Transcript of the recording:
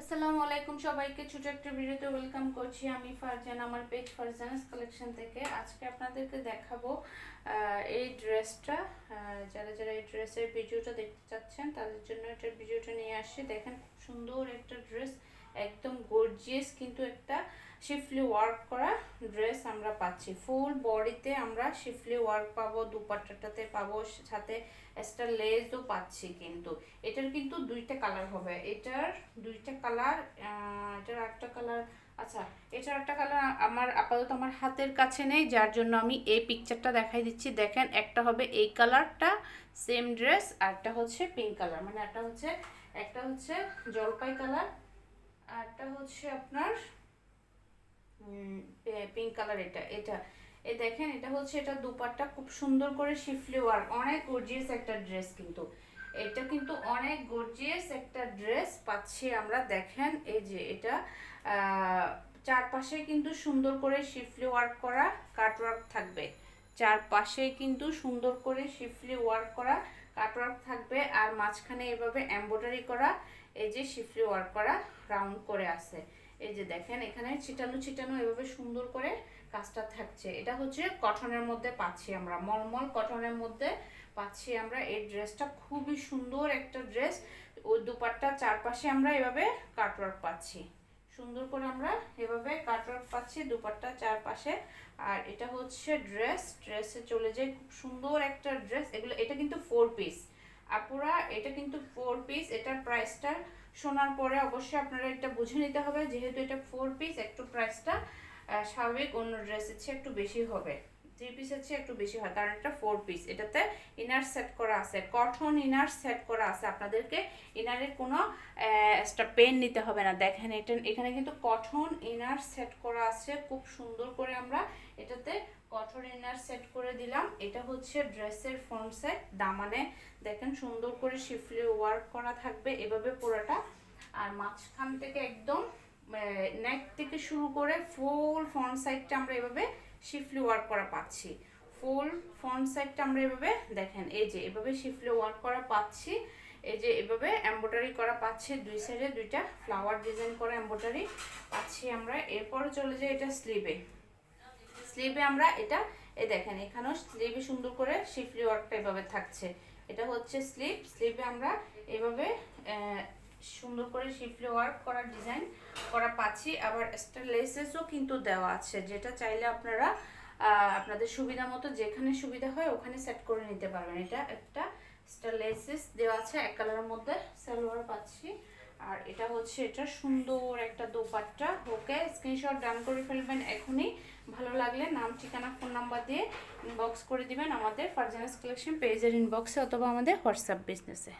আসসালামু আলাইকুম সবাইকে, ছোট একটা ভিডিওতে ওয়েলকাম করছি আমি ফারজান, আমার পেজ ফারজানাস কালেকশন থেকে। আজকে আপনাদেরকে দেখাবো এই ড্রেসটা যারা যারা এই ড্রেসের ভিডিওটা দেখতে চাচ্ছেন, তাদের জন্য এটার ভিডিওটা নিয়ে আসছি দেখেন, খুব সুন্দর একটা ড্রেস একদম গর্জিয়াস কিন্তু একটা শিফলি ওয়ার্ক করা ড্রেস আমরা পাচ্ছি। ফুল বডিতে আমরা শিফলি ওয়ার্ক পাবো, দুপাট্টাটাতে পাবো, সাথে একটা লেজও পাচ্ছি কিন্তু। এটার কিন্তু দুইটা কালার হবে। এটার দুইটা কালার এটার একটা কালার আচ্ছা এটার একটা কালার আমার আপাতত আমার হাতের কাছে নেই, যার জন্য আমি এই পিকচারটা দেখাই দিচ্ছি। দেখেন, একটা হবে এই কালারটা সেম ড্রেস আর একটা হচ্ছে পিঙ্ক কালার মানে একটা হচ্ছে একটা হচ্ছে জলপাই কালার আর একটা হচ্ছে আপনার পিঙ্ক কালার এটা এটা। এই দেখেন, এটা হচ্ছে, এটা দুপাট্টা খুব সুন্দর করে শিফলি ওয়ার্ক অনেক গর্জিয়াস একটা ড্রেস কিন্তু। এটা কিন্তু অনেক গর্জিয়াস একটা ড্রেস পাচ্ছি আমরা, দেখেন, এই যে এটা চারপাশে কিন্তু সুন্দর করে শিফলি ওয়ার্ক করা কাট ওয়ার্ক থাকবে। চারপাশে কিন্তু সুন্দর করে শিফলি ওয়ার্ক করা কাট ওয়ার্ক থাকবে, আর মাঝখানে এভাবে এমব্রয়ডারি করা, এই যে শিফলি ওয়ার্ক করা রাউন্ড করে আছে। এই যে দেখেন, এখানে ছিটানো ছিটানো এভাবে সুন্দর করে কাজটা থাকছে। এটা হচ্ছে কটনের মধ্যে পাচ্ছি আমরা। মলমল কটনের মধ্যে পাচ্ছি আমরা এই ড্রেসটা। খুবই সুন্দর একটা ড্রেস। ওই দুপাট্টার চারপাশে আমরা এভাবে কাটওয়ার্ক পাচ্ছি। সুন্দর করে আমরা এভাবে কাটওয়ার্ক পাচ্ছি দুপাট্টার চারপাশে। আর এটা হচ্ছে ড্রেস। ড্রেসে চলে যায় খুব সুন্দর একটা ড্রেস। এগুলো, এটা কিন্তু ফোর পিস আপুরা, এটা কিন্তু ফোর পিস এটার প্রাইসটা শোনার পরে অবশ্যই আপনারা এটা বুঝে নিতে হবে, যেহেতু এটা ফোর পিস একটু প্রাইসটা স্বাভাবিক অন্য ড্রেসের চেয়ে একটু বেশি হবে। থ্রি পিসের চেয়ে একটু বেশি হয়, কারণ এটা ফোর পিস এটাতে ইনার সেট করা আছে। কঠন ইনার সেট করা আছে, আপনাদেরকে ইনারের কোনো একটা পেন নিতে হবে না। দেখেন, এটা, এখানে কিন্তু কঠন ইনার সেট করা আছে, খুব সুন্দর করে আমরা এটাতে সেট করে দিলাম। এটা হচ্ছে ড্রেসের ফ্রন্ট সেট দামানে দেখেন সুন্দর করে শিফলি ওয়ার্ক করা থাকবে এভাবে পুরোটা আর মাঝখান থেকে একদম নেক থেকে শুরু করে ফুল ফ্রন্ট সাইডটা আমরা এভাবে শিফলি ওয়ার্ক করা পাচ্ছি। ফুল ফ্রন্ট সাইডটা আমরা এভাবে দেখেন, এই যে এভাবে শিফলি ওয়ার্ক করা পাচ্ছি। এই যে এভাবে এমব্রয়ডারি করা পাচ্ছি, দুই সাইডে দুইটা ফ্লাওয়ার ডিজাইন করা এমব্রয়ডারি পাচ্ছি আমরা। এরপরে চলে যাই এটা স্লিভে স্লিভে আমরা এটা এ দেখেন, এখানেও স্লিভে সুন্দর করে শিফলি ওয়ার্কটা এভাবে থাকছে। এটা হচ্ছে স্লিভ স্লিভে আমরা এভাবে সুন্দর করে শিফলি ওয়ার্ক করা ডিজাইন করা পাচ্ছি। আবার এক্সট্রা লেসেসও কিন্তু দেওয়া আছে, যেটা চাইলে আপনারা আপনাদের সুবিধা মতো যেখানে সুবিধা হয় ওখানে সেট করে নিতে পারবেন। এটা একটা এক্সট্রা লেসেস দেওয়া আছে, এক কালারের মধ্যে সালোয়ার পাচ্ছি। আর এটা হচ্ছে এটা সুন্দর একটা দোপাট্টা। ওকে স্ক্রিনশট ডান করে ফেলবেন এখনই। ভালো লাগলে নাম, ঠিকানা ফোন নাম্বার দিয়ে ইনবক্স করে দিবেন আমাদের ফারজানাস কালেকশন পেজের ইনবক্সে অথবা আমাদের হোয়াটসঅ্যাপ বিজনেসে